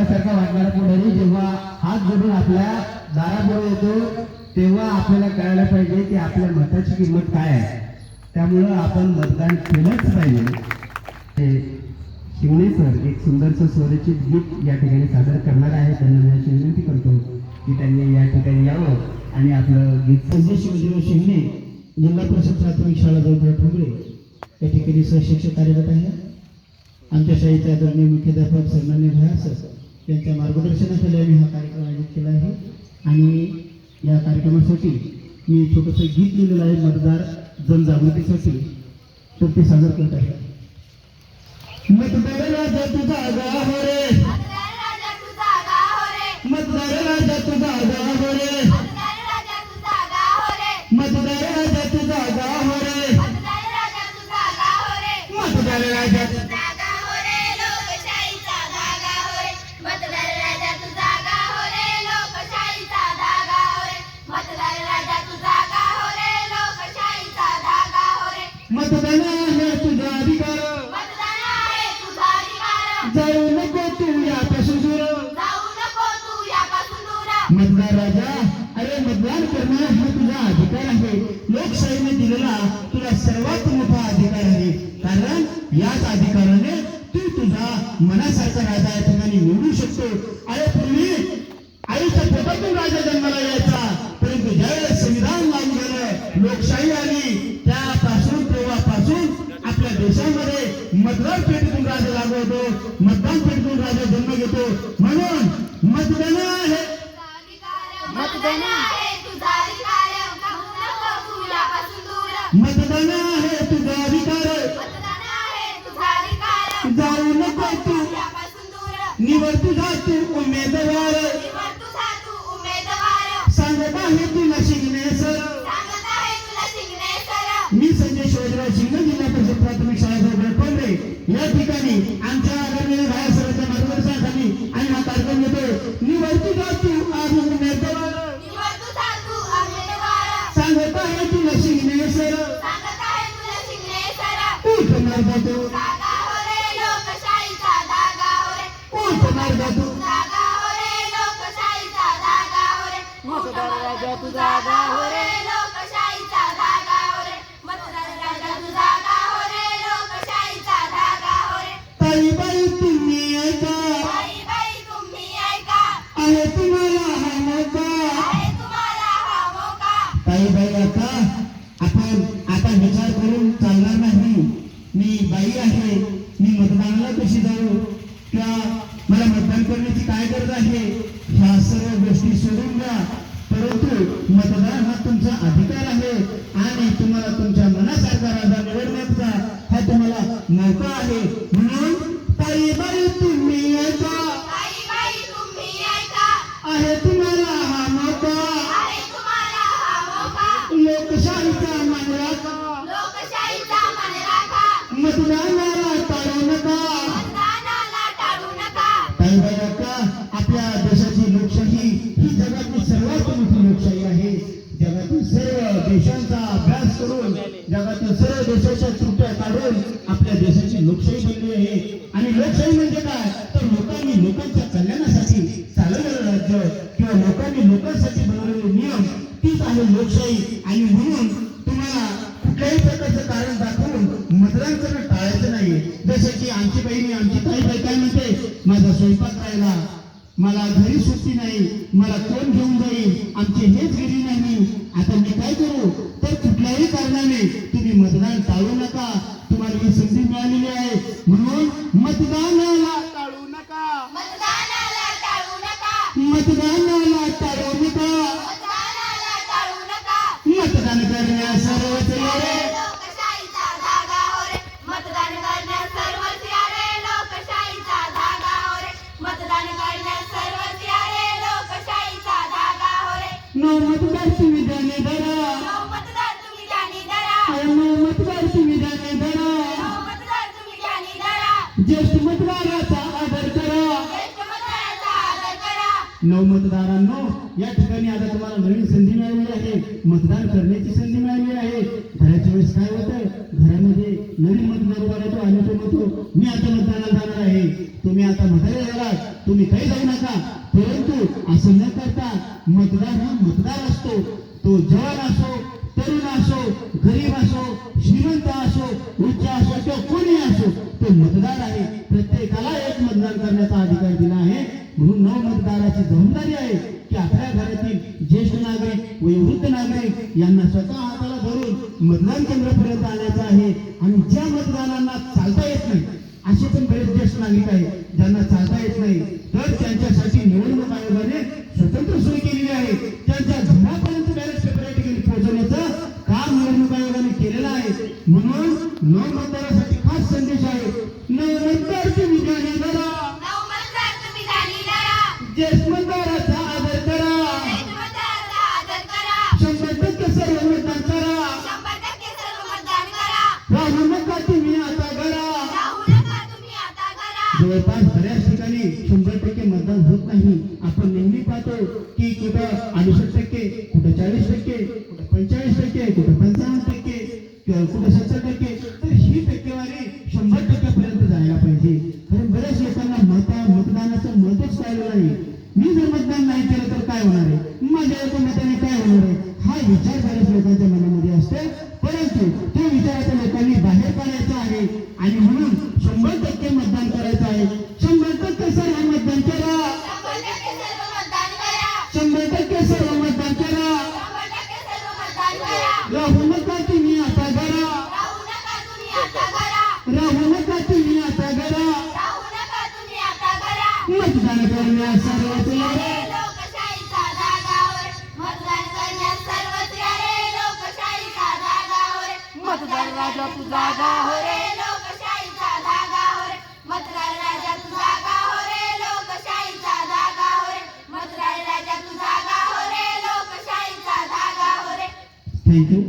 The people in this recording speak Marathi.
घरासारखा वाटणारा पुढारी. जेव्हा हात जोडून आपल्या दारापुढे येतो तेव्हा आपल्याला कळायला पाहिजे की आपल्या मताची किंमत काय आहे. त्यामुळं आपण मतदान केलंच पाहिजे. ते शिवणे सर एक सुंदरसं स्वरचित गीत या ठिकाणी सादर करणार आहे. त्यांना मी अशी विनंती करतो की त्यांनी या ठिकाणी यावं आणि आपलं गीत संजय म्हणजे शिवजीराव शिवणे जिल्हा परिषद प्राथमिक शाळा जवळ ठोंबरे. या ठिकाणी सहशिक्षक कार्यरत आहे आमच्या शाळेचे आदरणीय मुख्याध्यापक सन्मान्य भया सर. यांच्या मार्गदर्शनाखाली आम्ही हा कार्यक्रम आयोजित केला आहे. आणि या कार्यक्रमासाठी मी छोटंसं गीत लिहिलेलं आहे मतदार जनजागृतीसाठी. तर ते सादर करत आहे. मतदार राजा तुझा तुझा गाव रे. मतदार राजा तुझा तुझा गाव रे. मतदार राजा तुझा तुझा गाव रे. मतदार राजा मतदान आहे तुझा अधिकार. जाऊ नको तू यापासून दूर. मतदार राजा अरे मतदान करणं हा तुझा अधिकार आहे. लोकशाहीने दिलेला तुला सर्वात मोठा अधिकार आहे. कारण याच अधिकाराने तू तुझा मनासारखा राजा या ठिकाणी निवडू शकतो. मतदान आहे. तुझा अधिकार मतदान आहे. तुझा जाऊ नको तू. निवड तुझा तू. राजा तुझा गाव रे लोकशाहीचा धागा हो रे मतदार राजा तुझा गाव रे लोकशाहीचा धागा हो रे ताई बाई तुम्ही ऐका. बाई बाई तुम्ही ऐका. आहे तुम्हाला हा मौका. आहे तुम्हाला हा मौका. ताई बाई ऐका आपण आता विचार करून चालणार नाही. मी बाई आहे. मी मतदानाला कशी जाऊ? किंवा मला मतदान करण्याची काय गरज आहे? ह्या सर्व गोष्टी सोडून द्या. परंतु मतदान हा तुमचा अधिकार आहे आणि तुम्हाला तुमच्या मनासारखा राजा निवडण्याचा हा तुम्हाला मौका आहे. म्हणून ताई बाई तुम्ही आहे तुम्हाला हा मौका. लोकशाहीचा दुसऱ्या देशाच्या त्रुट्या काढून आपल्या देशाची लोकशाही बनली आहे. आणि लोकशाही म्हणजे काय? तर लोकांनी लोकांच्या कल्याणासाठी चालवलेलं राज्य किंवा लोकांनी लोकांसाठी बनवलेले नियम तीच आहे लोकशाही. आणि म्हणून तुम्हाला कुठल्याही प्रकारचं कारण दाखवून मतदान करणं टाळायचं नाही जसं की आमची बहिणी आमची ताई बाई काय म्हणते? माझा स्वयंपाक राहिला. मला घरी सुट्टी नाही. मला कोण घेऊन जाईल? आमचे हेच घरी नाही आता मी काय करू? तर कुठल्याही कारणाने तुम्ही मतदान टाळू नका. तुम्हाला ही संधी मिळालेली आहे. म्हणून मतदानाला टाळू नका. मतदानाला ज्येष्ठ मतदाराचा आदर करा. नव मतदारांनो या ठिकाणी आता तुम्हाला नवीन संधी मिळालेली आहे. मतदान करण्याची संधी मिळालेली आहे. बऱ्याच वेळेस काय होतं घरामध्ये नवीन मतदार उभा राहतो आणि तो म्हणतो मी आता मतदानाला जाणार आहे. तुम्ही आता म्हातारे झालात तुम्ही काही जाऊ नका. नव जबाबदारी आहे की आपल्या घरातील ज्येष्ठ नागरिक वयोवृद्ध नागरिक यांना स्वतः हाताला धरून मतदान केंद्रापर्यंत आणायचं आहे आणि ज्या मतदारांना चालता येत नाही असे पण बरेच ज्येष्ठ नागरिक आहेत ज्यांना चालता येत नाही तर त्यांच्यासाठी निवडणूक आयोगाने स्वतंत्र सुरू केलेली आहे. त्यांच्या घरापर्यंत बॅलेट पेपर या ठिकाणी पोहोचवण्याचं काम निवडणूक आयोगाने केलेलं आहे. म्हणून नव मतदारासाठी आपण नेहमी पाहतो की कुठं अडुसष्ट टक्के कुठं चाळीस टक्के कुठं पंचेचाळीस टक्के कुठं पंचावन्न टक्के किंवा कुठं सत्तर टक्के तर ही टक्केवारी शंभर टक्क्यापर्यंत जायला पाहिजे. कारण बऱ्याच लोकांना मता मतदानाचं मतच कळलं नाही. मी जर मतदान नाही केलं तर काय होणार आहे? माझ्या एका मताने काय होणार आहे? हा विचार बऱ्याच लोकांच्या मनामध्ये असतो. परंतु तो विचार आता लोकांनी बाहेर काढायचा आहे. आणि म्हणून राजा